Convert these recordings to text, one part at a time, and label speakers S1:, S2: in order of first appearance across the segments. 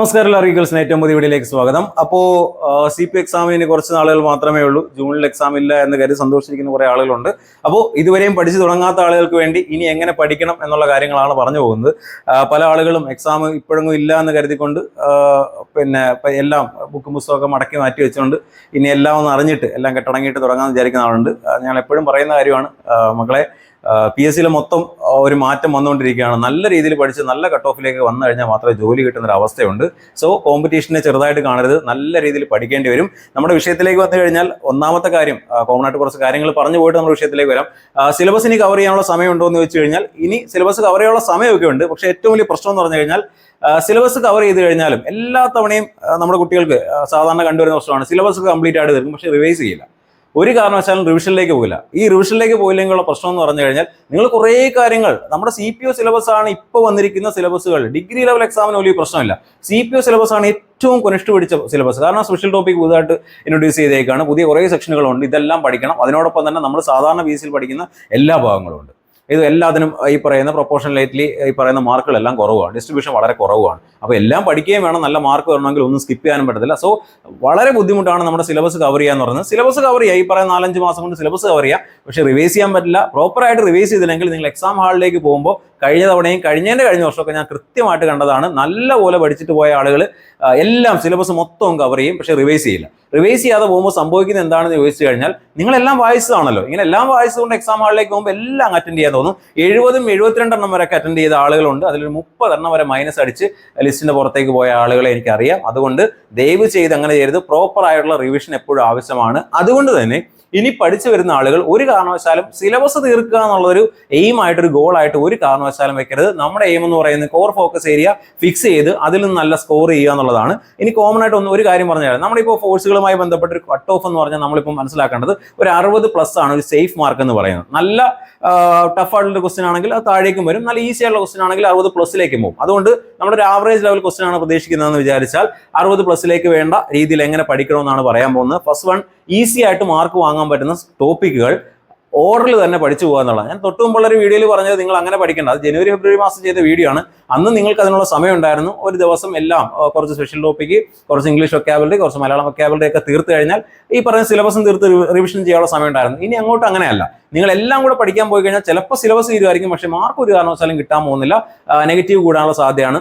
S1: നമസ്കാരം അറിയിക്കൽസിന് ഏറ്റവും പുതിയ വീഡിയോയിലേക്ക് സ്വാഗതം. അപ്പോൾ സി പി എക്സാമിന് കുറച്ച് നാളുകൾ മാത്രമേ ഉള്ളൂ. ജൂണിൽ എക്സാം ഇല്ല എന്ന് കരുതി സന്തോഷിച്ചിരിക്കുന്ന കുറേ ആളുകളുണ്ട്. അപ്പോൾ ഇതുവരെയും പഠിച്ചു തുടങ്ങാത്ത ആളുകൾക്ക് വേണ്ടി ഇനി എങ്ങനെ പഠിക്കണം എന്നുള്ള കാര്യങ്ങളാണ് പറഞ്ഞു പോകുന്നത്. പല ആളുകളും എക്സാം ഇപ്പോഴൊന്നും ഇല്ല എന്ന് കരുതിക്കൊണ്ട് പിന്നെ എല്ലാം ബുക്കും പുസ്തകമൊക്കെ മടക്കി മാറ്റി വെച്ചുകൊണ്ട് ഇനി എല്ലാം ഒന്ന് അറിഞ്ഞിട്ട് എല്ലാം കെട്ടടങ്ങിയിട്ട് തുടങ്ങാമെന്ന് വിചാരിക്കുന്ന ആളുണ്ട്. ഞാൻ എപ്പോഴും പറയുന്ന കാര്യമാണ് മക്കളെ പി എസ് സിയിലെ മൊത്തം ഒരു മാറ്റം വന്നുകൊണ്ടിരിക്കുകയാണ്. നല്ല രീതിയിൽ പഠിച്ച് നല്ല കട്ട് ഓഫിലേക്ക് വന്നു കഴിഞ്ഞാൽ മാത്രമേ ജോലി കിട്ടുന്ന ഒരു അവസ്ഥയുണ്ട്. സോ കോമ്പറ്റീഷനെ ചെറുതായിട്ട് കാണരുത്. നല്ല രീതിയിൽ പഠിക്കേണ്ടി വരും. നമ്മുടെ വിഷയത്തിലേക്ക് വന്നു കഴിഞ്ഞാൽ ഒന്നാമത്തെ കാര്യം കോമൺ ആയിട്ട് കുറച്ച് കാര്യങ്ങൾ പറഞ്ഞു പോയിട്ട് നമ്മുടെ വിഷയത്തിലേക്ക് വരാം. സിലബസ് ഇനി കവർ ചെയ്യാനുള്ള സമയമുണ്ടോ എന്ന് വെച്ച് കഴിഞ്ഞാൽ ഇനി സിലബസ് കവർ ചെയ്യാനുള്ള സമയമൊക്കെ ഉണ്ട്. പക്ഷേ ഏറ്റവും വലിയ പ്രശ്നം എന്ന് പറഞ്ഞു കഴിഞ്ഞാൽ സിലബസ് കവർ ചെയ്ത് കഴിഞ്ഞാലും എല്ലാ തവണയും നമ്മുടെ കുട്ടികൾക്ക് സാധാരണ കണ്ടുവരുന്ന പ്രശ്നമാണ്. സിലബസ് കംപ്ലീറ്റ് ആയിട്ട് തീർക്കും പക്ഷേ റിവൈസ് ചെയ്യില്ല. ഒരു കാരണവശാലും റിവിഷനിലേക്ക് പോകില്ല. ഈ റിവിഷനിലേക്ക് പോയില്ലെങ്കിലുള്ള പ്രശ്നം എന്ന് പറഞ്ഞു കഴിഞ്ഞാൽ നിങ്ങൾ കുറേ കാര്യങ്ങൾ നമ്മുടെ സി പി ഒ സിലബസ് ആണ് ഇപ്പോൾ വന്നിരിക്കുന്ന സിലബസുകൾ ഡിഗ്രി ലെവൽ എക്സാമിന് വലിയ പ്രശ്നമില്ല. സി പി ഒ സിലബസ് ആണ് ഏറ്റവും കൊനിഷ്ഠ പിടിച്ച സിലബസ് കാരണം സ്പെഷ്യൽ ടോപ്പിക് പുതുതായിട്ട് ഇൻട്രൊഡ്യൂസ് ചെയ്തേക്കാണ്. പുതിയ കുറേ സെക്ഷനുകളുണ്ട് ഇതെല്ലാം പഠിക്കണം. അതിനോടൊപ്പം തന്നെ നമ്മൾ സാധാരണ ബി പഠിക്കുന്ന എല്ലാ ഭാഗങ്ങളും ഉണ്ട് ഇത് എല്ലാത്തിനും ഈ പറയുന്ന പ്രൊപ്പോർഷനലേറ്റ്ലി ഈ പറയുന്ന മാർക്കുകളെല്ലാം കുറവാണ് ഡിസ്ട്രിബ്യൂഷൻ വളരെ കുറവാണ് അപ്പോൾ എല്ലാം പഠിക്കുകയും വേണം. നല്ല മാർക്ക് വരണമെങ്കിൽ ഒന്നും സ്കിപ്പ് ചെയ്യാനും പറ്റത്തില്ല. സോ വളരെ ബുദ്ധിമുട്ടാണ് നമ്മുടെ സിലബസ് കവർ ചെയ്യാന്ന് പറയുന്നത്. സിലബസ് കവർ ചെയ്യുക ഈ പറയുന്ന നാലഞ്ച് മാസം കൊണ്ട് സിലബസ് കവർ ചെയ്യാം. പക്ഷേ റിവൈസ് ചെയ്യാൻ പറ്റില്ല. പ്രോപ്പറായിട്ട് റിവൈസ് ചെയ്തില്ലെങ്കിൽ നിങ്ങൾ എക്സാം ഹാളിലേക്ക് പോകുമ്പോൾ കഴിഞ്ഞ തവണയും കഴിഞ്ഞതിന്റെ കഴിഞ്ഞ വർഷമൊക്കെ ഞാൻ കൃത്യമായിട്ട് കണ്ടതാണ്. നല്ല പോലെ പഠിച്ചിട്ട് പോയ ആളുകൾ എല്ലാം സിലബസ് മൊത്തവും കവർ ചെയ്യും. പക്ഷേ റിവൈസ് ചെയ്യില്ല. റിവൈസ് ചെയ്യാതെ പോകുമ്പോൾ സംഭവിക്കുന്നത് എന്താണെന്ന് ചോദിച്ചു കഴിഞ്ഞാൽ നിങ്ങളെല്ലാം വായിച്ചതാണല്ലോ. ഇങ്ങനെ എല്ലാം വായിച്ചുകൊണ്ട് എക്സാം ഹാളിലേക്ക് പോകുമ്പോൾ എല്ലാം അറ്റൻഡ് ചെയ്യാൻ തോന്നും. എഴുപതും എഴുപത്തിരണ്ടെണ്ണം വരെ അറ്റൻഡ് ചെയ്ത ആളുകളുണ്ട്. അതിലൊരു മുപ്പതെണ്ണം വരെ മൈനസ് അടിച്ച് ലിസ്റ്റിന്റെ പുറത്തേക്ക് പോയ ആളുകളെ എനിക്കറിയാം. അതുകൊണ്ട് ദയവ് ചെയ്ത് അങ്ങനെ ചെയ്യരുത്. പ്രോപ്പർ ആയിട്ടുള്ള റിവിഷൻ എപ്പോഴും ആവശ്യമാണ്. അതുകൊണ്ട് തന്നെ ഇനി പഠിച്ചു വരുന്ന ആളുകൾ ഒരു കാരണവശാലും സിലബസ് തീർക്കുക എന്നുള്ളൊരു എയിം ആയിട്ടൊരു ഗോൾ ആയിട്ട് ഒരു കാരണവശാലും വെക്കരുത്. നമ്മുടെ എയിം എന്ന് പറയുന്നത് കോർ ഫോക്കസ് ഏരിയ ഫിക്സ് ചെയ്ത് അതിൽ നിന്ന് നല്ല സ്കോർ ചെയ്യുക എന്നുള്ളതാണ്. ഇനി കോമൺ ആയിട്ട് ഒന്ന് ഒരു കാര്യം പറഞ്ഞാൽ നമ്മളിപ്പോൾ ഫോഴ്സുകളുമായി ബന്ധപ്പെട്ട ഒരു കട്ട് ഓഫ് എന്ന് പറഞ്ഞാൽ നമ്മളിപ്പോൾ മനസ്സിലാക്കേണ്ടത് ഒരു അറുപത് പ്ലസ് ആണ് ഒരു സേഫ് മാർക്ക് എന്ന് പറയുന്നത്. നല്ല ടഫ് ആയിട്ടുള്ള ക്വസ്റ്റൻ ആണെങ്കിൽ അത് താഴേക്കും വരും. നല്ല ഈസി ആയിട്ടുള്ള ക്വസ്റ്റൻ ആണെങ്കിൽ അറുപത് പ്ലസ്സിലേക്ക് പോകും. അതുകൊണ്ട് നമ്മുടെ ഒരു ആവറേജ് ലെവൽ ക്വസ്റ്റൻ ആണ് പ്രതീക്ഷിക്കുന്നതെന്ന് വിചാരിച്ചാൽ അറുപത് പ്ലസ്സിലേക്ക് വേണ്ട രീതിയിൽ എങ്ങനെ പഠിക്കണമെന്നാണ് പറയാൻ പോകുന്നത്. ഫസ്റ്റ് വൺ ഈസി ആയിട്ട് മാർക്ക് വാങ്ങാൻ പറ്റുന്ന ടോപ്പിക്കുകൾ ഓർഡറിൽ തന്നെ പഠിച്ചു പോകുക ഞാൻ തൊട്ട് മുമ്പുള്ള ഒരു വീഡിയോയിൽ പറഞ്ഞത് നിങ്ങൾ അങ്ങനെ പഠിക്കേണ്ട. അത് ജനുവരി ഫെബ്രുവരി മാസം ചെയ്ത വീഡിയോ ആണ്. അന്ന് നിങ്ങൾക്ക് അതിനുള്ള സമയം ഉണ്ടായിരുന്നു ഒരു ദിവസം എല്ലാം കുറച്ച് സ്പെഷ്യൽ ടോപ്പിക്ക് കുറച്ച് ഇംഗ്ലീഷ് ഒക്കാബിലിറ്റി കുറച്ച് മലയാളം ഒക്കാബിലിറ്റി ഒക്കെ തീർത്തു കഴിഞ്ഞാൽ ഈ പറഞ്ഞ സിലബസും തീർത്ത് റിവിഷൻ ചെയ്യാനുള്ള സമയം ഉണ്ടായിരുന്നു ഇനി അങ്ങോട്ട് അങ്ങനെയല്ല. നിങ്ങൾ എല്ലാം കൂടെ പഠിക്കാൻ പോയി കഴിഞ്ഞാൽ ചിലപ്പോൾ സിലബസ് തീരുമായിരിക്കും പക്ഷേ മാർക്ക് ഒരു കാരണവശാലും കിട്ടാൻ പോകുന്നില്ല. നെഗറ്റീവ് കൂടാനുള്ള സാധ്യതയാണ്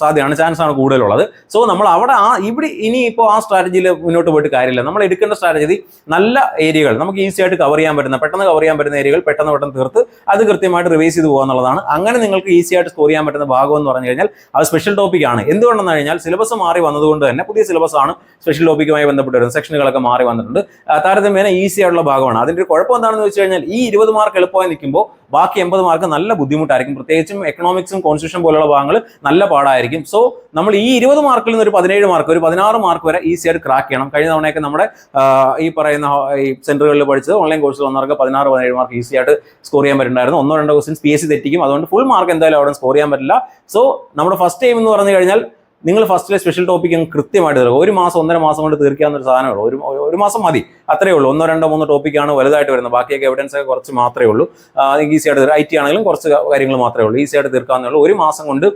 S1: സാധ്യതയാണ് ചാൻസ് ആണ് കൂടുതലുള്ളത്. സോ നമ്മൾ അവിടെ ആ ഇവിടെ ഇനി ഇപ്പോൾ ആ സ്ട്രാറ്റജിയിൽ മുന്നോട്ട് പോയിട്ട് കാര്യമില്ല. നമ്മൾ എടുക്കേണ്ട സ്ട്രാറ്റജി നല്ല ഏരിയകൾ നമുക്ക് ഈസി ആയിട്ട് കവർ ചെയ്യാൻ പറ്റുന്ന പെട്ടെന്ന് കവർ ചെയ്യാൻ പറ്റുന്ന ഏരിയകൾ പെട്ടെന്ന് പെട്ടെന്ന് തീർത്ത് അത് കൃത്യമായിട്ട് റിവൈസ് ചെയ്ത് പോകുക എന്നുള്ളതാണ് അങ്ങനെ നിങ്ങൾക്ക് ഈസി ആയിട്ട് സ്കോർ ചെയ്യാൻ പറ്റുന്ന ഭാഗം എന്ന് പറഞ്ഞു കഴിഞ്ഞാൽ അത് സ്പെഷ്യൽ ടോപ്പിക് ആണ്. എന്തുകൊണ്ടെന്ന് കഴിഞ്ഞാൽ സിലബസ് മാറി വന്നതുകൊണ്ട് തന്നെ പുതിയ സിലബസ് ആണ് സ്പെഷ്യൽ ടോപ്പിക്കുമായി ബന്ധപ്പെട്ട് വരുന്നത്. സെക്ഷനുകളൊക്കെ മാറി വന്നിട്ടുണ്ട്. താരതമ്യേന ഈസി ആയിട്ടുള്ള ഭാഗമാണ്. അതിന്റെ ഒരു കുഴപ്പം എന്താണെന്ന് വെച്ച് കഴിഞ്ഞാൽ ഈ ഇരുപത് മാർക്ക് എളുപ്പമായി നിൽക്കുമ്പോൾ ബാക്കി എൺപത് മാർക്ക് നല്ല ബുദ്ധിമുട്ടായിരിക്കും. പ്രത്യേകിച്ചും എക്കണോമിക്സും കോൺസ്റ്റിറ്റ്യൂഷൻ പോലുള്ള ഭാഗങ്ങൾ നല്ല പാടായിരിക്കും. സോ നമ്മൾ ഈ ഇരുപത് മാർക്കിൽ നിന്ന് ഒരു പതിനേഴ് മാർക്ക് ഒരു പതിനാറ് മാർക്ക് വരെ ഈസിയായിട്ട് ക്രാക്ക് ചെയ്യണം. കഴിഞ്ഞ തവണയൊക്കെ നമ്മുടെ ഈ പറയുന്ന ഈ സെന്ററുകളിൽ പഠിച്ചത് ഓൺലൈൻ കോഴ്സിൽ വന്നവർക്ക് പതിനാറ് പതിനേഴ് മാർക്ക് ഈസിയായിട്ട് സ്കോർ ചെയ്യാൻ പറ്റുന്നുണ്ടായിരുന്നു. ഒന്നോ രണ്ടോ ക്വസ്റ്റ്യൻസ് പി എസ് സി തെറ്റിക്കും. അതുകൊണ്ട് ഫുൾ മാർക്ക് എന്തായാലും അവിടെ സ്കോർ ചെയ്യാൻ പറ്റില്ല. സോ നമ്മുടെ ഫസ്റ്റ് ടൈം എന്ന് പറഞ്ഞു കഴിഞ്ഞാൽ നിങ്ങൾ ഫസ്റ്റിലെ സ്പെഷ്യൽ ടോപ്പിക് കൃത്യമായിട്ട് തീർക്കുക. ഒരു മാസം ഒന്നര മാസം കൊണ്ട് തീർക്കാവുന്ന ഒരു സാധനമേ ഉള്ളൂ. ഒരു ഒരു മാസം മതി. അത്രേ ഉള്ളൂ. ഒന്നോ രണ്ടോ മൂന്നോ ടോപ്പിക്കാണ് വലുതായിട്ട് വരുന്നത്. ബാക്കിയൊക്കെ എവിഡൻസ് ഒക്കെ കുറച്ച് മാത്രമേ ഉള്ളൂ. ഈസി ആയിട്ട് ഐ ടി ആണെങ്കിലും കുറച്ച് കാര്യങ്ങൾ മാത്രമേ ഉള്ളൂ. ഈസി ആയിട്ട് തീർക്കാവുന്നേ ഉള്ളൂ. ഒരു മാസം കൊണ്ട്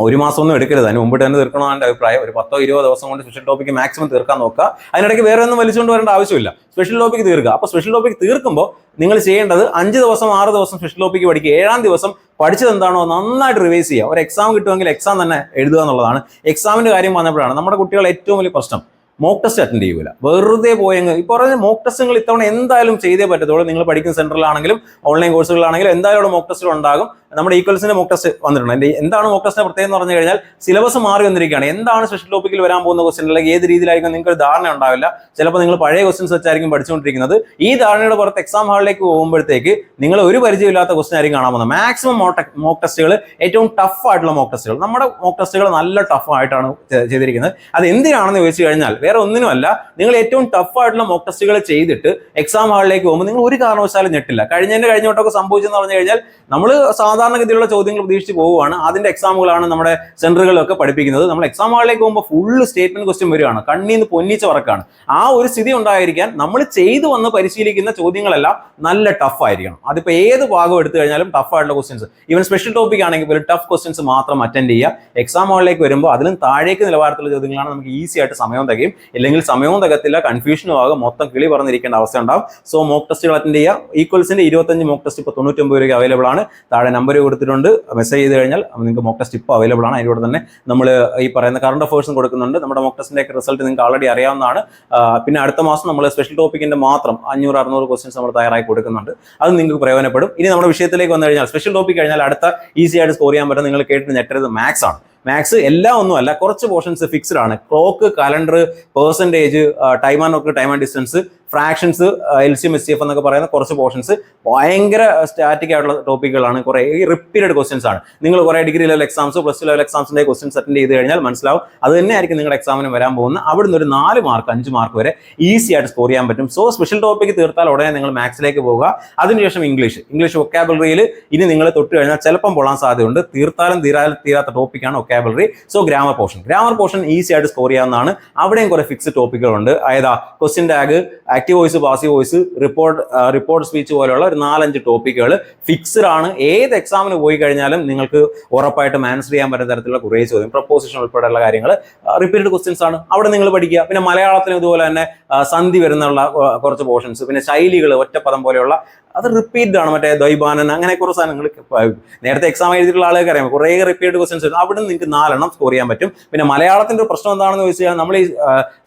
S1: ഒരു മാസം ഒന്നും എടുക്കരുത്. അതിന് മുമ്പ് തന്നെ തീർക്കണമെന്നാണ് എന്റെ അഭിപ്രായം. ഒരു പത്തോ ഇരുപതോ ദിവസം കൊണ്ട് സ്പെഷ്യൽ ടോപ്പിക്ക് മാക്സിമം തീർക്കാൻ നോക്കുക. അതിനിടയ്ക്ക് വേറെ ഒന്നും വലിച്ചുകൊണ്ട് വരേണ്ട ആവശ്യമില്ല. സ്പെഷ്യൽ ടോപ്പിക്ക് തീർക്കുക. അപ്പോൾ സ്പെഷ്യൽ ടോപ്പിക്ക് തീർക്കുമ്പോൾ നിങ്ങൾ ചെയ്യേണ്ടത് അഞ്ച് ദിവസം ആറ് ദിവസം സ്പെഷ്യൽ ടോപ്പിക്ക് പഠിക്കുക. ഏഴാം ദിവസം പഠിച്ചത് എന്താണോ നന്നായിട്ട് റിവൈസ് ചെയ്യുക. ഒരു എക്സാം കിട്ടുമെങ്കിൽ എക്സാം തന്നെ എഴുതുക എന്നുള്ളതാണ്. എക്സാമിന്റെ കാര്യം വന്നപ്പോഴാണ് നമ്മുടെ കുട്ടികൾ ഏറ്റവും വലിയ പ്രശ്നം. മോക്ക് ടെസ്റ്റ് അറ്റൻഡ് ചെയ്യൂല. വെറുതെ പോയെങ്കിൽ ഇപ്പോൾ പറഞ്ഞ മോക്ക് ടെസ്റ്റുകൾ ഇത്തവണ എന്തായാലും ചെയ്തേ പറ്റത്തുള്ളൂ. നിങ്ങൾ പഠിക്കുന്ന സെന്ററിലാണെങ്കിലും ഓൺലൈൻ കോഴ്സുകളാണെങ്കിലും എന്തായാലും മോക്ക് ടെസ്റ്റുകൾ ഉണ്ടാകും. നമ്മുടെ ഈക്വൽസിന്റെ മോക്ക് ടെസ്റ്റ് വന്നിട്ടുണ്ട്. അതിന്റെ എന്താണ് മോക്ക് ടെസ്റ്റ് പ്രത്യേകം എന്ന് പറഞ്ഞു കഴിഞ്ഞാൽ സിലബസ് മാറി വന്നിരിക്കുകയാണ്. എന്താണ് സ്പെഷ്യൽ ടോപ്പിക്കിൽ വരാൻ പോകുന്ന ക്വസ്റ്റൻ അല്ലെങ്കിൽ ഏത് രീതിയിലായിരിക്കും നിങ്ങൾക്ക് ധാരണ ഉണ്ടാവില്ല. ചിലപ്പോൾ നിങ്ങൾ പഴയ ക്വസ്റ്റൻസ് വെച്ചായിരിക്കും പഠിച്ചുകൊണ്ടിരിക്കുന്നത്. ഈ ധാരണയുടെ പുറത്ത് എക്സാം ഹാളിലേക്ക് പോകുമ്പോഴത്തേക്ക് നിങ്ങൾ ഒരു പരിചയമില്ലാത്ത ക്വസ്റ്റൻ ആയിരിക്കും കാണാൻ പോകുന്നത്. മാക്സിമം മോക്ക് ടെസ്റ്റുകൾ ഏറ്റവും ടഫ് ആയിട്ടുള്ള മോക്ക് ടെസ്റ്റുകൾ നമ്മുടെ മോക്ക് ടെസ്റ്റുകൾ നല്ല ടഫ് ആയിട്ടാണ് ചെയ്തിരിക്കുന്നത്. അത് എന്തിനാണെന്ന് ചോദിച്ചു കഴിഞ്ഞാൽ വേറെ ഒന്നിനുമല്ല നിങ്ങൾ ഏറ്റവും ടഫ് ആയിട്ടുള്ള മോക്ക് ടെസ്റ്റുകൾ ചെയ്തിട്ട് എക്സാം ഹാളിലേക്ക് പോകുമ്പോൾ നിങ്ങൾ ഒരു കാരണവശാലും ഞെട്ടില്ല. കഴിഞ്ഞതിന്റെ കഴിഞ്ഞോട്ടൊക്കെ സംഭവിച്ചെന്ന് പറഞ്ഞു കഴിഞ്ഞാൽ നമ്മൾ സാധാരണ സാധാരണഗതിയിലുള്ള ചോദ്യങ്ങൾ പ്രതീക്ഷിച്ച് പോവുകയാണ്. അതിന്റെ എക്സാമുകളാണ് നമ്മുടെ സെന്ററുകളിലൊക്കെ പഠിപ്പിക്കുന്നത്. നമ്മൾ എക്സാം ഹാളിലേക്ക് പോകുമ്പോൾ ഫുള്ള് സ്റ്റേറ്റ്മെന്റ് ക്വസ്റ്റ്യൻ വരികയാണ്. കണ്ണീന്ന് പൊന്നിച്ച വർക്കാണ് ആ ഒരു സ്ഥിതി ഉണ്ടായിരിക്കാൻ നമ്മൾ ചെയ്തു വന്ന് പരിശീലിക്കുന്ന ചോദ്യങ്ങളെല്ലാം നല്ല ടഫ് ആയിരിക്കണം. അതിപ്പോൾ ഏത് ഭാഗം എടുത്തു കഴിഞ്ഞാലും ടഫ് ആയിട്ടുള്ള ക്വസ്റ്റ്യൻസ് ഈവൻ സ്പെഷ്യൽ ടോപ്പിക് ആണെങ്കിൽ പോലും ടഫ് ക്വസ്റ്റ്യൻസ് മാത്രം അറ്റൻഡ് ചെയ്യുക. എക്സാം ഹാളിലേക്ക് വരുമ്പോൾ അതിലും താഴേക്ക് നിലവാരത്തിലുള്ള ചോദ്യങ്ങളാണ് നമുക്ക് ഈസി ആയിട്ട് സമയം തകയും. ഇല്ലെങ്കിൽ സമയവും തകത്തില്ല കൺഫ്യൂഷനും ആകും മൊത്തം കിളി പറഞ്ഞിരിക്കേണ്ട അവസ്ഥ ഉണ്ടാവും. സോ മോക്ക് ടെസ്റ്റുകൾ അറ്റൻഡ് ചെയ്യുക. ഈക്വൽസിന്റെ ഇരുപത്തഞ്ച് മോക്ക് ടെസ്റ്റ് ഇപ്പോൾ തൊണ്ണൂറ്റൊമ്പത് രൂപയ്ക്ക് അവൈലബിൾ ആണ്. താഴെ നമ്പർ കൊടുത്തിട്ടുണ്ട്. മെസ്സേജ് ചെയ്ത് കഴിഞ്ഞാൽ നിങ്ങൾക്ക് മോക്ക് ടെസ്റ്റ് ഇപ്പോൾ അവൈലബിൾ ആണ്. അതിലൂടെ തന്നെ നമ്മൾ ഈ പറയുന്ന കറണ്ട് അഫേഴ്സും കൊടുക്കുന്നുണ്ട്. നമ്മുടെ മോക്ക് ടെസ്റ്റിന്റെ റിസൾട്ട് നിങ്ങൾക്ക് ആൾറെഡി അറിയാവുന്നതാണ്. പിന്നെ അടുത്ത മാസം നമ്മൾ സ്പെഷ്യൽ ടോപ്പിക്കിന്റെ മാത്രം അഞ്ഞൂറ് അറുന്നൂറ് ക്വസ്റ്റ്യൻസ് നമ്മൾ തയ്യാറായി കൊടുക്കുന്നുണ്ട്. അത് നിങ്ങൾക്ക് പ്രയോജനപ്പെടും. ഇനി നമ്മുടെ വിഷയത്തിലേക്ക് വന്നു കഴിഞ്ഞാൽ സ്പെഷ്യൽ ടോപ്പിക് കഴിഞ്ഞാൽ അടുത്ത ഈസി ആയിട്ട് സ്കോർ ചെയ്യാൻ പറ്റും നിങ്ങൾ കേട്ട് ഞെട്ടരുത് മാത്സ് ആണ്. മാത്സ് എല്ലാം ഒന്നുമല്ല കുറച്ച് പോർഷൻസ് ഫിക്സ്ഡ് ആണ്. Clock calendar percentage time and time and distance fractions L C M S C F എന്നൊക്കെ പറയുന്ന കുറച്ച് പോർഷൻസ് ഭയങ്കര സ്റ്റാറ്റിക് ആയിട്ടുള്ള ടോപ്പിക്കുകളാണ് കുറേ റിപ്പീറ്റഡ് ക്വസ്റ്റൻസ് ആണ്. നിങ്ങൾ കുറേ degree level exams plus two level എക്സാംസിന്റെ questions attend ചെയ്ത് കഴിഞ്ഞാൽ മനസ്സിലാവും. അത് തന്നെ ആയിരിക്കും നിങ്ങളുടെ എക്സാമിന് വരാൻ പോകുന്ന അവിടുന്ന് ഒരു നാല് മാർക്ക് അഞ്ച് മാർക്ക് വരെ ഈസി ആയിട്ട് സ്കോർ ചെയ്യാൻ പറ്റും. സോ സ്പെഷ്യൽ ടോപ്പിക്ക് തീർത്താൽ ഉടനെ നിങ്ങൾ മാത്സിലേക്ക് പോവുക. അതിനുശേഷം ഇംഗ്ലീഷ് ഇംഗ്ലീഷ് വൊക്കാബുലറിയിൽ ഇനി നിങ്ങൾ തൊട്ട് കഴിഞ്ഞാൽ ചിലപ്പം പൊള്ളാൻ സാധ്യതയുണ്ട്. തീർത്താലും തീരാ തീരാത്ത ടോപ്പിക്കാണ് vocabulary so grammar portion grammar portion easy ആയിട്ട് സ്കോർ ചെയ്യാവുന്നതാണ്. അവിടെയും കുറെ ഫിക്സ്ഡ് ടോപ്പിക്കുകളുണ്ട് അതായത് question tag active voice passive voice report report speech പോലെയുള്ള ഒരു നാലഞ്ച് ടോപ്പിക്കുകൾ ഫിക്സ്ഡ് ആണ്. ഏത് എക്സാമിന് പോയി കഴിഞ്ഞാലും നിങ്ങൾക്ക് ഉറപ്പായിട്ടും ആൻസർ ചെയ്യാൻ പറ്റുന്ന തരത്തിലുള്ള കുറേ ചോദ്യം പ്രപ്പോസിഷൻ ഉൾപ്പെടെയുള്ള കാര്യങ്ങൾ റിപ്പീറ്റഡ് ക്വസ്റ്റ്യൻസ് ആണ്. അവിടെ നിങ്ങൾ പഠിക്കുക. പിന്നെ മലയാളത്തിന് ഇതുപോലെ തന്നെ സന്ധി വരുന്നുള്ള കുറച്ച് പോർഷൻസ് പിന്നെ ശൈലികൾ ഒറ്റപ്പദം പോലെയുള്ള അത് റിപ്പീറ്റ് ആണ്. മറ്റേ ദ്വൈബാനൻ അങ്ങനെ കുറച്ച് സാധനങ്ങൾ നേരത്തെ എക്സാം എഴുതിയിട്ടുള്ള ആളുകൾക്ക് അറിയാം. കുറേ റിപ്പീറ്റഡ് ക്വസ്റ്റൻസ് വരും അവിടെ നിങ്ങൾക്ക് നാലെണ്ണം സ്കോർ ചെയ്യാൻ പറ്റും. പിന്നെ മലയാളത്തിന്റെ ഒരു പ്രശ്നം എന്താണെന്ന് ചോദിച്ചു കഴിഞ്ഞാൽ നമ്മൾ ഈ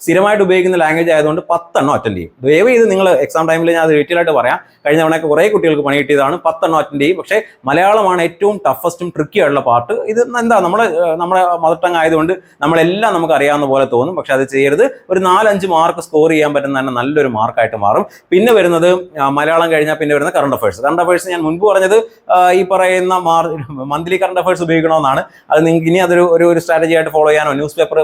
S1: സ്ഥിരമായിട്ട് ഉപയോഗിക്കുന്ന ലാംഗ്വേജ് ആയതുകൊണ്ട് പത്തെണ്ണം അറ്റൻഡ് ചെയ്യും. ദയവ് ചെയ്ത് നിങ്ങൾ എക്സാം ടൈമിൽ ഞാൻ അത് ഡീറ്റെയിൽ പറയാം. കഴിഞ്ഞ തവണയൊക്കെ കുറേ കുട്ടികൾക്ക് പണി കിട്ടിയതാണ്. പത്തെണ്ണം അറ്റൻഡ് ചെയ്യും. പക്ഷേ മലയാളമാണ് ഏറ്റവും ടഫസ്റ്റും ട്രിക്കി ആയിട്ടുള്ള പാർട്ട് ഇത് എന്താ നമ്മൾ നമ്മുടെ മദർ ടങ് ആയതുകൊണ്ട് നമ്മളെല്ലാം നമുക്ക് അറിയാവുന്ന പോലെ തോന്നും. പക്ഷെ അത് ചെയ്യരുത്. ഒരു നാലഞ്ച് മാർക്ക് സ്കോർ ചെയ്യാൻ പറ്റുന്ന തന്നെ നല്ലൊരു മാർക്കായിട്ട് മാറും. പിന്നെ വരുന്നത് മലയാളം കഴിഞ്ഞാൽ പിന്നെ വരുന്ന കറണ്ട് അഫയേഴ്സ് കറണ്ട് അഫയേഴ്സ് ഞാൻ മുൻപ് പറഞ്ഞത് ഈ പറയുന്ന മന്ത്ലി കറണ്ട് അഫയേഴ്സ് ഉപയോഗിക്കണമെന്നാണ്. അത് നിങ്ങൾക്ക് ഇനി അതൊരു ഒരു സ്ട്രാറ്റജി ആയിട്ട് ഫോളോ ചെയ്യാനോ ന്യൂസ് പേപ്പർ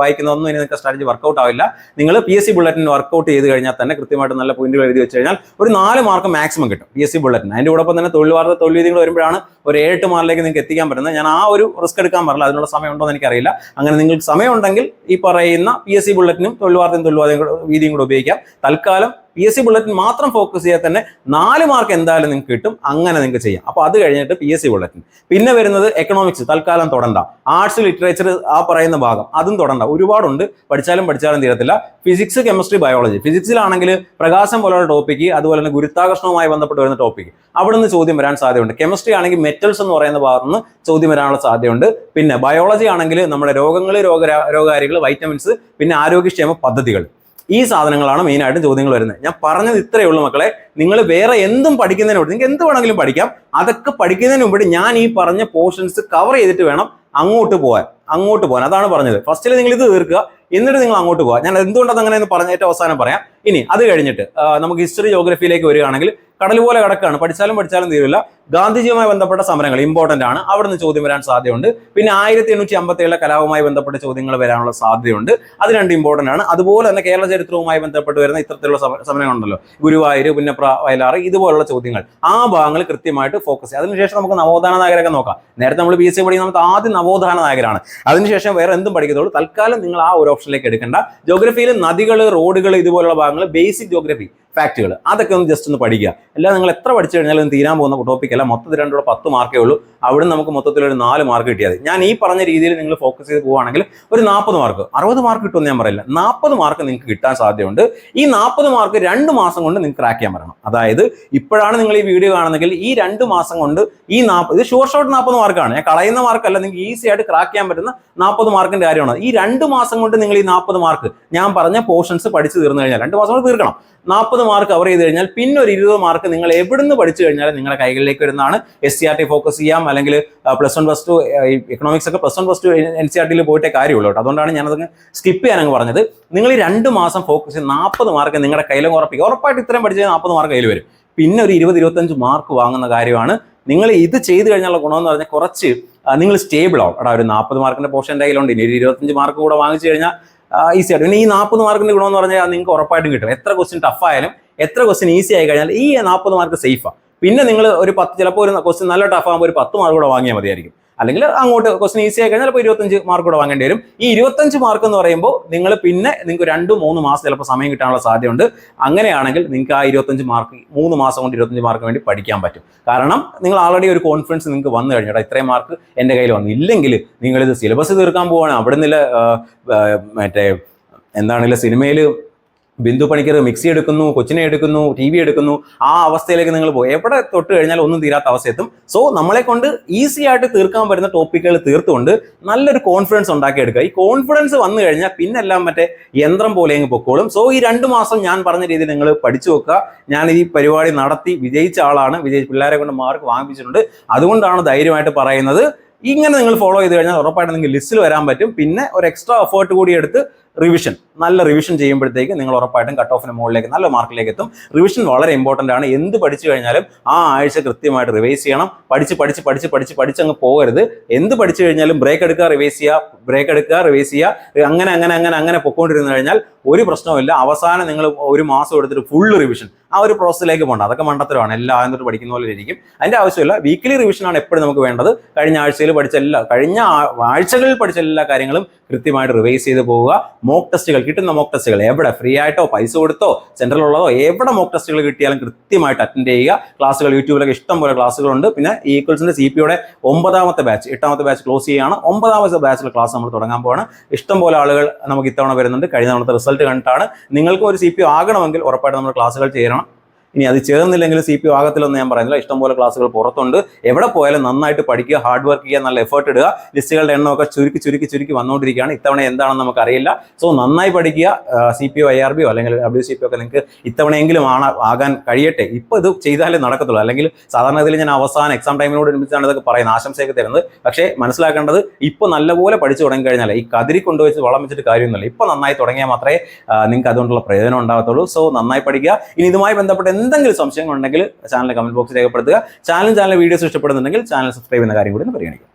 S1: വായിക്കുന്നതൊന്നും ഇനി നിങ്ങൾക്ക് സ്ട്രാറ്റജി വർക്കൗട്ട് ആവില്ല. നിങ്ങൾ P S C bulletin workout ചെയ്ത് കഴിഞ്ഞാൽ തന്നെ കൃത്യമായിട്ട് നല്ല പോയിന്റുകൾ എഴുതി വെച്ച് കഴിഞ്ഞാൽ ഒരു നാല് മാർക്ക് മാക്സിമം കിട്ടും പി എസ് സി ബുള്ളറ്റിൻ അതിന്റെ കൂടെ തന്നെ തൊഴിൽ വാർത്ത തൊഴിൽ രീതികൾ വരുമ്പോഴാണ് ഒരു ഏഴെട്ട് മാറിലേക്ക് നിങ്ങൾക്ക് എത്തിക്കാൻ പറ്റുന്നത്. ഞാൻ ആ ഒരു റിസ്ക് എടുക്കാൻ പറഞ്ഞില്ല അതിനുള്ള സമയം ഉണ്ടോ എന്ന് എനിക്കറിയില്ല. അങ്ങനെ നിങ്ങൾക്ക് സമയമുണ്ടെങ്കിൽ ഈ പറയുന്ന പി എസ് സി ബുള്ളറ്റിനും തൊഴിൽ വാർത്തയും തൊഴിൽ വാർത്തയും വീതിയും കൂടെ ഉപയോഗിക്കാം. തൽക്കാലം പി എസ് സി ബുള്ളറ്റിൻ മാത്രം ഫോക്കസ് ചെയ്യാൻ തന്നെ നാല് മാർക്ക് എന്തായാലും നിങ്ങൾക്ക് കിട്ടും. അങ്ങനെ നിങ്ങൾക്ക് ചെയ്യാം. അപ്പോൾ അത് കഴിഞ്ഞിട്ട് പി എസ് സി ബുള്ളറ്റിൻ പിന്നെ വരുന്നത് എക്കണോമിക്സ് തൽക്കാലം തുടണ്ട. ആർട്സ് ലിറ്ററേച്ചർ ആ പറയുന്ന ഭാഗം അതും തുടണ്ട. ഒരുപാടുണ്ട്. പഠിച്ചാലും പഠിച്ചാലും തീരത്തില്ല. ഫിസിക്സ് കെമിസ്ട്രി ബയോളജി ഫിസിക്സിലാണെങ്കിൽ പ്രകാശം പോലുള്ള ടോപ്പിക്ക് അതുപോലെ തന്നെ ഗുരുത്വാകർഷണവുമായി ബന്ധപ്പെട്ട് വരുന്ന ടോപ്പിക്ക് അവിടെ നിന്ന് ചോദ്യം വരാൻ സാധ്യതയുണ്ട്. കെമിസ്ട്രി ആണെങ്കിൽ മെറ്റൽസ് എന്ന് പറയുന്ന ഭാഗത്ത് നിന്ന് ചോദ്യം വരാനുള്ള സാധ്യതയുണ്ട്. പിന്നെ ബയോളജി ആണെങ്കിൽ നമ്മുടെ രോഗങ്ങൾ രോഗ രോഗകാരികൾ വൈറ്റമിൻസ് പിന്നെ ആരോഗ്യക്ഷേമ പദ്ധതികൾ. ഈ സാധനങ്ങളാണ് മെയിനായിട്ട് ചോദ്യങ്ങൾ വരുന്നത്. ഞാൻ പറഞ്ഞത് ഇത്രയേ ഉള്ളൂ മക്കളെ. നിങ്ങൾ വേറെ എന്തും പഠിക്കുന്നതിന് മുമ്പ് നിങ്ങൾക്ക് എന്ത് വേണമെങ്കിലും പഠിക്കാം. അതൊക്കെ പഠിക്കുന്നതിന് മുമ്പ് ഞാൻ ഈ പറഞ്ഞ പോർഷൻസ് കവർ ചെയ്തിട്ട് വേണം അങ്ങോട്ട് പോകാൻ അങ്ങോട്ട് പോകാൻ അതാണ് പറഞ്ഞത്. ഫസ്റ്റിൽ നിങ്ങൾ ഇത് തീർക്കുക. എന്നിട്ട് നിങ്ങൾ അങ്ങോട്ട് പോകാം ഞാൻ എന്തുകൊണ്ടത് അങ്ങനെ എന്ന് പറഞ്ഞ അവസാനം പറയാം. ഇനി അത് കഴിഞ്ഞിട്ട് നമുക്ക് ഹിസ്റ്ററി ജോഗ്രഫിയിലേക്ക് വരികയാണെങ്കിൽ കടൽ പോലെ കിടക്കാണ്. പഠിച്ചാലും പഠിച്ചാലും തീരില്ല. ഗാന്ധിജിയുമായി ബന്ധപ്പെട്ട സമരങ്ങൾ ഇമ്പോർട്ടന്റ് ആണ്. അവിടെ നിന്ന് ചോദ്യം വരാൻ സാധ്യതയുണ്ട്. പിന്നെ ആയിരത്തി എണ്ണൂറ്റി അമ്പത്തി ഏഴിലെ കലാപവുമായി ബന്ധപ്പെട്ട ചോദ്യങ്ങൾ വരാനുള്ള സാധ്യതയുണ്ട്. അത് രണ്ട് ഇമ്പോർട്ടന്റ് ആണ്. അതുപോലെ തന്നെ കേരള ചരിത്രവുമായി ബന്ധപ്പെട്ട് വരുന്ന ഇത്തരത്തിലുള്ള സമ- സമരങ്ങളുണ്ടല്ലോ. ഗുരുവായൂർ പുന്നപ്ര വയലാറ് ഇതുപോലുള്ള ചോദ്യങ്ങൾ. ആ ഭാഗങ്ങൾ കൃത്യമായിട്ട് ഫോക്കസ് ചെയ്യുക അതിനുശേഷം നമുക്ക് നവോത്ഥാന നായകരൊക്കെ നോക്കാം. നേരത്തെ നമ്മൾ ബി എസ് സി പഠിക്കുന്ന നമുക്ക് ആദ്യം നവോത്ഥാന നായകരാണ്. അതിനുശേഷം വേറെ എന്തും പഠിക്കത്തുള്ളൂ. തൽക്കാലം നിങ്ങൾ ആ ഒരു ഓപ്ഷനിലേക്ക് എടുക്കേണ്ട. ജോഗ്രഫിയിൽ നദികൾ റോഡുകൾ ഇതുപോലുള്ള ഭാഗങ്ങൾ ബേസിക് ജോഗ്രഫി ഫാക്റ്റുകൾ അതൊക്കെ ഒന്ന് ജസ്റ്റ് ഒന്ന് പഠിക്കുക. അല്ലാതെ നിങ്ങൾ എത്ര പഠിച്ചു കഴിഞ്ഞാലും തീരാൻ പോകുന്ന ടോപ്പിക് അല്ല. മൊത്തത്തിൽ രണ്ടോ പത്ത് മാർക്കേ ഉള്ളൂ അവിടെ നമുക്ക് മൊത്തത്തിൽ ഒരു നാല് മാർക്ക് കിട്ടിയത് ഞാൻ ഈ പറഞ്ഞ രീതിയിൽ നിങ്ങൾ ഫോക്കസ് ചെയ്ത് പോകുകയാണെങ്കിൽ ഒരു നാൽപ്പത് മാർക്ക് അറുപത് മാർക്ക് കിട്ടുമെന്ന് ഞാൻ പറയില്ല. നാൽപ്പത് മാർക്ക് നിങ്ങൾക്ക് കിട്ടാൻ സാധ്യതയുണ്ട്. ഈ നാൽപ്പത് മാർക്ക് രണ്ട് മാസം കൊണ്ട് നിങ്ങൾക്ക് ക്രാക്ക് ചെയ്യാൻ പറ്റണം. അതായത് ഇപ്പോഴാണ് നിങ്ങൾ ഈ വീഡിയോ കാണുന്നെങ്കിൽ ഈ രണ്ട് മാസം കൊണ്ട് ഈ നാൽപ്പത് ഇത് ഷോർട്ട് ഷോർട്ട് നാൽപ്പത് മാർക്കാണ് ഞാൻ കളയുന്ന മാർക്കല്ല നിങ്ങൾക്ക് ഈസി ആയിട്ട് ക്രാക്ക് ചെയ്യാൻ പറ്റുന്ന നാൽപ്പത് മാർക്കിന്റെ കാര്യമാണ്. ഈ രണ്ട് മാസം കൊണ്ട് നിങ്ങൾ ഈ നാൽപ്പത് മാർക്ക് ഞാൻ പറഞ്ഞ പോർഷൻസ് പഠിച്ചു തീർന്നു കഴിഞ്ഞാൽ രണ്ട് മാസം കൊണ്ട് തീർക്കണം. നാൽപ്പത് മാർക്ക് കവർ ചെയ്ത് കഴിഞ്ഞാൽ പിന്നെ ഒരു ഇരുപത് മാർക്ക് നിങ്ങൾ എവിടുന്ന് പഠിച്ചു കഴിഞ്ഞാൽ നിങ്ങളുടെ കൈകളിലേക്ക് വരുന്നതാണ്. S C R T focus ചെയ്യാം. അല്ലെങ്കിൽ plus one plus two economics ഒക്കെ plus one plus two N C R ടിയിൽ പോയിട്ടേ കാര്യമുള്ളൂ കേട്ടോ. അതുകൊണ്ടാണ് ഞാനത് സ്കിപ്പ് ചെയ്യാനങ്ങ് പറഞ്ഞത്. നിങ്ങൾ ഈ രണ്ട് മാസം ഫോക്കസ് ചെയ്ത് നാൽപ്പത് മാർക്ക് നിങ്ങളുടെ കയ്യിലും ഉറപ്പിക്കുക ഉറപ്പായിട്ട് ഇത്രയും പഠിച്ചാൽ നാൽപ്പത് മാർക്ക് കയ്യിൽ വരും. പിന്നെ ഒരു ഇരുപത് ഇരുപത്തഞ്ച് മാർക്ക് വാങ്ങുന്ന കാര്യമാണ്. നിങ്ങൾ ഇത് ചെയ്തു കഴിഞ്ഞാൽ ഗുണമെന്ന് പറഞ്ഞാൽ കുറച്ച് നിങ്ങൾ സ്റ്റേബിൾ ആവും. എടാ ഒരു നാൽപ്പത് മാർക്കിന്റെ പോർഷൻ എന്റെ കയ്യിലുണ്ട്. ഇനി ഒരു ഇരുപത്തഞ്ച് മാർക്ക് കൂടെ വാങ്ങിച്ചു കഴിഞ്ഞാൽ ഈസി ആയിട്ട്. പിന്നെ ഈ നാൽപ്പത് മാർക്കിന്റെ ഗുണമെന്ന് പറഞ്ഞാൽ നിങ്ങൾക്ക് ഉറപ്പായിട്ടും കിട്ടും. എത്ര ക്വസ്റ്റ്യൻ ടഫ് ആയാലും എത്ര ക്വസ്റ്റ്യൻ ഈസി ആയി കഴിഞ്ഞാൽ ഈ നാൽപ്പത് മാർക്ക് സേഫാണ് പിന്നെ നിങ്ങൾ ഒരു പത്ത് ചിലപ്പോൾ ഒരു ക്വസ്റ്റ്യൻ നല്ല ടഫ് ആകുമ്പോൾ ഒരു പത്ത് മാർക്ക് കൂടെ വാങ്ങിയാൽ മതിയായിരിക്കും. അല്ലെങ്കിൽ അങ്ങോട്ട് ക്വസ്റ്റൻ ഈസി ആയി കഴിഞ്ഞാൽ ചിലപ്പോൾ ഇരുപത്തഞ്ച് മാർക്ക് കൂടെ വാങ്ങേണ്ടി വരും. ഈ ഇരുപത്തഞ്ച് മാർക്ക് എന്ന് പറയുമ്പോൾ നിങ്ങൾ പിന്നെ നിങ്ങൾക്ക് രണ്ട് മൂന്ന് മാസം ചിലപ്പോൾ സമയം കിട്ടാനുള്ള സാധ്യതയുണ്ട്. അങ്ങനെയാണെങ്കിൽ നിങ്ങൾക്ക് ആ ഇരുപത്തഞ്ച് മാർക്ക് മൂന്ന് മാസം കൊണ്ട് ഇരുപത്തഞ്ച് മാർക്ക് വേണ്ടി പഠിക്കാൻ പറ്റും. കാരണം നിങ്ങൾ ആൾറെഡി ഒരു കോൺഫിഡൻസ് നിങ്ങൾക്ക് വന്നു കഴിഞ്ഞു "എടാ, ഇത്രയും മാർക്ക് എന്റെ കയ്യിൽ വന്നു. ഇല്ലെങ്കിൽ നിങ്ങളിത് സിലബസ് തീർക്കാൻ പോവുകയാണ് അവിടെ നിന്നില്ല മറ്റേ എന്താണെങ്കിലും സിനിമയിൽ ബിന്ദു പണിക്കർ മിക്സി എടുക്കുന്നു കൊച്ചിനെ എടുക്കുന്നു ടി വി എടുക്കുന്നു ആ അവസ്ഥയിലേക്ക് നിങ്ങൾ പോകും. എവിടെ തൊട്ട് കഴിഞ്ഞാൽ ഒന്നും തീരാത്ത അവസ്ഥ എത്തും സോ നമ്മളെ കൊണ്ട് ഈസി ആയിട്ട് തീർക്കാൻ പറ്റുന്ന ടോപ്പിക്കുകൾ തീർത്തുകൊണ്ട് നല്ലൊരു കോൺഫിഡൻസ് ഉണ്ടാക്കിയെടുക്കുക. ഈ കോൺഫിഡൻസ് വന്നു കഴിഞ്ഞാൽ പിന്നെല്ലാം മറ്റേ യന്ത്രം പോലെ അങ്ങ് പൊക്കോളും. സോ ഈ രണ്ട് മാസം ഞാൻ പറഞ്ഞ രീതിയിൽ നിങ്ങൾ പഠിച്ചു വെക്കുക. ഞാൻ ഈ പരിപാടി നടത്തി വിജയിച്ച ആളാണ്. വിജയിച്ച പിള്ളേരെ കൊണ്ട് മാർക്ക് വാങ്ങിപ്പിച്ചിട്ടുണ്ട്. അതുകൊണ്ടാണ് ധൈര്യമായിട്ട് പറയുന്നത്. ഇങ്ങനെ നിങ്ങൾ ഫോളോ ചെയ്ത് കഴിഞ്ഞാൽ ഉറപ്പായിട്ട് നിങ്ങൾക്ക് ലിസ്റ്റിൽ വരാൻ പറ്റും. പിന്നെ ഒരു എക്സ്ട്രാ എഫേർട്ട് കൂടി എടുത്ത് റിവിഷൻ നല്ല റിവിഷൻ ചെയ്യുമ്പോഴത്തേക്ക് നിങ്ങൾ ഉറപ്പായിട്ടും കട്ട് ഓഫിന് മുകളിലേക്ക് നല്ല മാർക്കിലേക്ക് എത്തും റിവിഷൻ വളരെ ഇമ്പോർട്ടന്റ് ആണ്. എന്ത് പഠിച്ചു കഴിഞ്ഞാലും ആ ആഴ്ച കൃത്യമായിട്ട് റിവൈസ് ചെയ്യണം. പഠിച്ച് പഠിച്ച് പഠിച്ച് പഠിച്ച് പഠിച്ചങ്ങ് പോകരുത്. എന്ത് പഠിച്ചു കഴിഞ്ഞാലും ബ്രേക്ക് എടുക്കുക റിവൈസ് ചെയ്യുക ബ്രേക്ക് എടുക്കുക റിവൈസ് ചെയ്യുക. അങ്ങനെ അങ്ങനെ അങ്ങനെ അങ്ങനെ പൊക്കോണ്ടിരുന്നു കഴിഞ്ഞാൽ ഒരു പ്രശ്നവുമില്ല അവസാനം നിങ്ങൾ ഒരു മാസം എടുത്തിട്ട് ഫുൾ റിവിഷൻ ആ ഒരു പ്രോസസ്സിലേക്ക് പോകണ്ട. അതൊക്കെ മണ്ടത്തരമാണ്. എല്ലാ എന്നിട്ട് പഠിക്കുന്ന പോലെ ഇരിക്കും. അതിന്റെ ആവശ്യമില്ല. വീക്കിലി റിവിഷൻ ആണ് എപ്പോഴും നമുക്ക് വേണ്ടത്. കഴിഞ്ഞ ആഴ്ചയിൽ പഠിച്ച എല്ലാ കഴിഞ്ഞ ആഴ്ചകളിൽ പഠിച്ച എല്ലാ കാര്യങ്ങളും കൃത്യമായിട്ട് റിവൈസ് ചെയ്ത് പോവുക. മോക്ക് ടെസ്റ്റുകൾ കിട്ടുന്ന മോക്ക് ടെസ്റ്റുകൾ എവിടെ ഫ്രീ ആയിട്ടോ പൈസ കൊടുത്തോ സെന്ററിലുള്ളതോ എവിടെ മോക്ക് ടെസ്റ്റുകൾ കിട്ടിയാലും കൃത്യമായിട്ട് അറ്റൻഡ് ചെയ്യുക. ക്ലാസ്സുകൾ യൂട്യൂബിലൊക്കെ ഇഷ്ടം പോലെ ക്ലാസ്സുകളുണ്ട്. പിന്നെ ഈക്വൽസിന്റെ സി പിയുടെ ഒമ്പതാമത്തെ ബാച്ച് എട്ടാമത്തെ ബാച്ച് ക്ലോസ് ചെയ്യുകയാണ് ഒമ്പതാമത്തെ ബാച്ചിലെ ക്ലാസ് നമ്മൾ തുടങ്ങാൻ പോവാണ്. ഇഷ്ടം പോലെ ആളുകൾ നമുക്ക് ഇത്തവണ വരുന്നുണ്ട്. കഴിഞ്ഞ തവണത്തെ റിസൾട്ട് കണ്ടിട്ടാണ്. നിങ്ങൾക്കും ഒരു സി പി ആകണമെങ്കിൽ ഉറപ്പായിട്ട് നമ്മൾ ക്ലാസ്സുകൾ ചെയ്യണം ഇനി അത് ചേർന്നില്ലെങ്കിൽ സി പി ആകത്തില്ലെന്ന് ഞാൻ പറയുന്നില്ല. ഇഷ്ടംപോലെ ക്ലാസ്സുകൾ പുറത്തുണ്ട്. എവിടെ പോയാലും നന്നായിട്ട് പഠിക്കുക ഹാർഡ് വർക്ക് ചെയ്യുക നല്ല എഫേർട്ട് ഇടുക. ലിസ്റ്റുകളുടെ എണ്ണമൊക്കെ ചുരുക്കി ചുരുക്കി ചുരുക്കി വന്നുകൊണ്ടിരിക്കുകയാണ്. ഇത്തവണ എന്താണെന്ന് നമുക്കറിയില്ല. സോ നന്നായി പഠിക്കുക. C P O I R ബിയോ അല്ലെങ്കിൽ ഡബ്ല്യു സി പി ഒക്കെ നിങ്ങൾക്ക് ഇത്തവണയെങ്കിലും ആണ് ആകാൻ കഴിയട്ടെ. ഇപ്പോൾ ഇത് ചെയ്താലേ നടക്കത്തുള്ളൂ. അല്ലെങ്കിൽ സാധാരണ ഇതിൽ ഞാൻ അവസാനം എക്സാം ടൈമിനോട് അനുബന്ധിച്ചാണ് ഇതൊക്കെ പറയുന്നത് ആശംസയൊക്കെ തരുന്നത്. പക്ഷേ മനസ്സിലാക്കേണ്ടത് ഇപ്പോൾ നല്ലപോലെ പഠിച്ചു തുടങ്ങി കഴിഞ്ഞാൽ ഈ കതിരി കൊണ്ടുവച്ച് വളം വെച്ചിട്ട് കാര്യമൊന്നുമില്ല. ഇപ്പോൾ നന്നായി തുടങ്ങിയാൽ മാത്രമേ നിങ്ങൾക്ക് അതുകൊണ്ടുള്ള പ്രയോജനം ഉണ്ടാകത്തുള്ളൂ. സോ നന്നായി പഠിക്കുക. ഇനി ഇതുമായി ബന്ധപ്പെട്ട് എന്തെങ്കിലും സംശയങ്ങൾ ഉണ്ടെങ്കിൽ ചാനൽ കമന്റ് ബോക്സ് രേഖപ്പെടുത്തുക. ചാനൽ ചാനൽ വീഡിയോസ് ഇഷ്ടപ്പെടുന്നുണ്ടെങ്കിൽ ചാനൽ സബ്സ്ക്രൈബ് ചെയ്യുന്ന കാര്യം കൂടി ഒന്ന് പരിഗണിക്കുക.